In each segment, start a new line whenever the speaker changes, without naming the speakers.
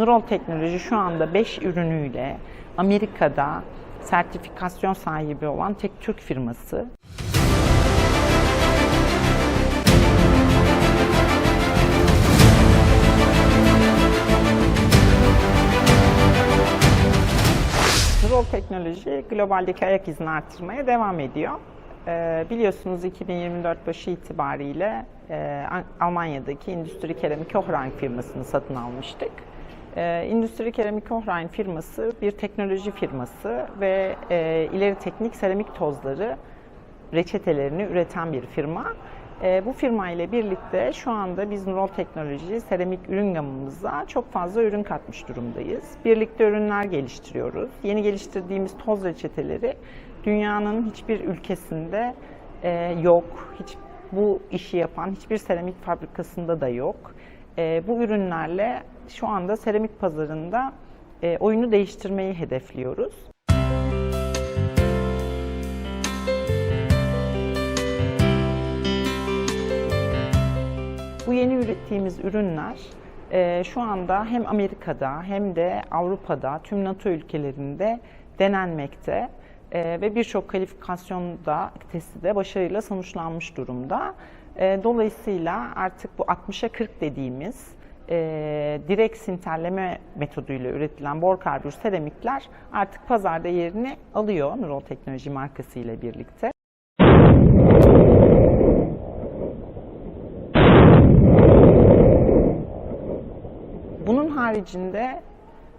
Nurol Teknoloji şu anda 5 ürünüyle Amerika'da sertifikasyon sahibi olan tek Türk firması. Nurol Teknoloji globaldeki ayak izini arttırmaya devam ediyor. Ee, biliyorsunuz 2024 başı itibariyle e, Almanya'daki Endüstri Keramik Ohrein firmasını satın almıştık. Ee, Endüstri Keramik Ohrein firması bir teknoloji firması ve e, ileri teknik seramik tozları reçetelerini üreten bir firma. E, bu firma ile birlikte şu anda biz Nurol Teknoloji seramik ürün gamımıza çok fazla ürün katmış durumdayız. Birlikte ürünler geliştiriyoruz. Yeni geliştirdiğimiz toz reçeteleri dünyanın hiçbir ülkesinde e, yok. Hiç bu işi yapan hiçbir seramik fabrikasında da yok. E, bu ürünlerle şu anda seramik pazarında e, oyunu değiştirmeyi hedefliyoruz. Bu yeni ürettiğimiz ürünler e, şu anda hem Amerika'da hem de Avrupa'da tüm NATO ülkelerinde denenmekte e, ve birçok kalifikasyonda testi de başarıyla sonuçlanmış durumda. E, dolayısıyla artık bu 60'a 40 dediğimiz e, direkt sinterleme metoduyla üretilen bor karbür seramikler artık pazarda yerini alıyor Nurol Teknoloji markası ile birlikte. Bunun haricinde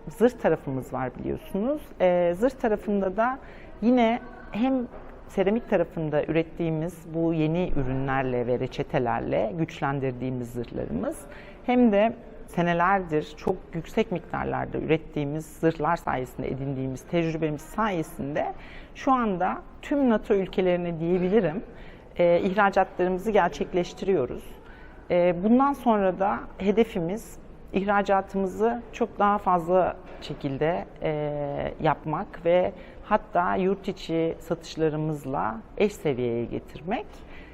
zırh tarafımız var biliyorsunuz. Ee, zırh tarafında da yine hem seramik tarafında ürettiğimiz bu yeni ürünlerle ve reçetelerle güçlendirdiğimiz zırhlarımız hem de senelerdir çok yüksek miktarlarda ürettiğimiz zırhlar sayesinde edindiğimiz tecrübemiz sayesinde şu anda tüm NATO ülkelerine diyebilirim e, ihracatlarımızı gerçekleştiriyoruz. E, bundan sonra da hedefimiz ihracatımızı çok daha fazla şekilde e, yapmak ve hatta yurt içi satışlarımızla eş seviyeye getirmek.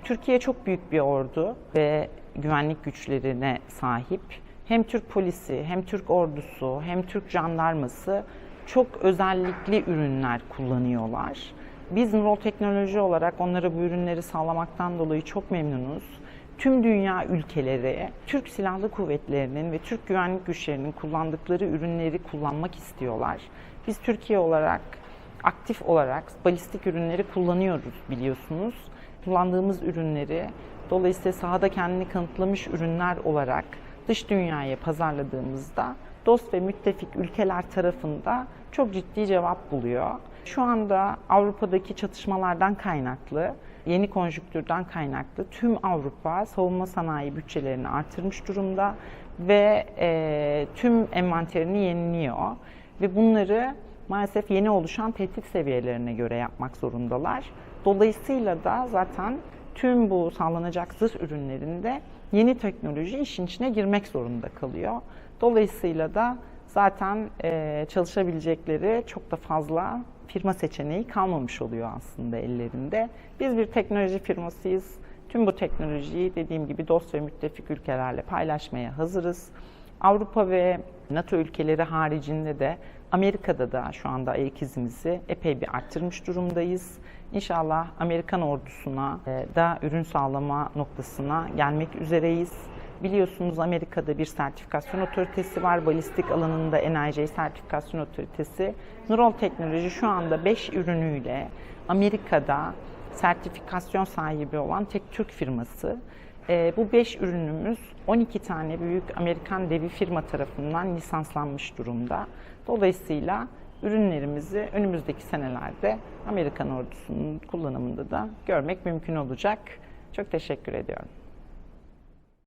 Türkiye çok büyük bir ordu ve güvenlik güçlerine sahip. Hem Türk polisi, hem Türk ordusu, hem Türk jandarması çok özellikli ürünler kullanıyorlar. Biz Nurol Teknoloji olarak onlara bu ürünleri sağlamaktan dolayı çok memnunuz tüm dünya ülkeleri Türk Silahlı Kuvvetleri'nin ve Türk güvenlik güçlerinin kullandıkları ürünleri kullanmak istiyorlar. Biz Türkiye olarak aktif olarak balistik ürünleri kullanıyoruz biliyorsunuz. Kullandığımız ürünleri dolayısıyla sahada kendini kanıtlamış ürünler olarak dış dünyaya pazarladığımızda dost ve müttefik ülkeler tarafında çok ciddi cevap buluyor. Şu anda Avrupa'daki çatışmalardan kaynaklı, yeni konjüktürden kaynaklı tüm Avrupa savunma sanayi bütçelerini artırmış durumda ve e, tüm envanterini yeniliyor. Ve bunları maalesef yeni oluşan tehdit seviyelerine göre yapmak zorundalar. Dolayısıyla da zaten tüm bu sağlanacak zırh ürünlerinde yeni teknoloji işin içine girmek zorunda kalıyor. Dolayısıyla da zaten e, çalışabilecekleri çok da fazla firma seçeneği kalmamış oluyor aslında ellerinde. Biz bir teknoloji firmasıyız. Tüm bu teknolojiyi dediğim gibi dost ve müttefik ülkelerle paylaşmaya hazırız. Avrupa ve NATO ülkeleri haricinde de Amerika'da da şu anda ayak izimizi epey bir arttırmış durumdayız. İnşallah Amerikan ordusuna e, da ürün sağlama noktasına gelmek üzereyiz. Biliyorsunuz Amerika'da bir sertifikasyon otoritesi var. Balistik alanında NIJ sertifikasyon otoritesi. Nurol Teknoloji şu anda 5 ürünüyle Amerika'da sertifikasyon sahibi olan tek Türk firması. E, bu 5 ürünümüz 12 tane büyük Amerikan devi firma tarafından lisanslanmış durumda. Dolayısıyla ürünlerimizi önümüzdeki senelerde Amerikan ordusunun kullanımında da görmek mümkün olacak. Çok teşekkür ediyorum.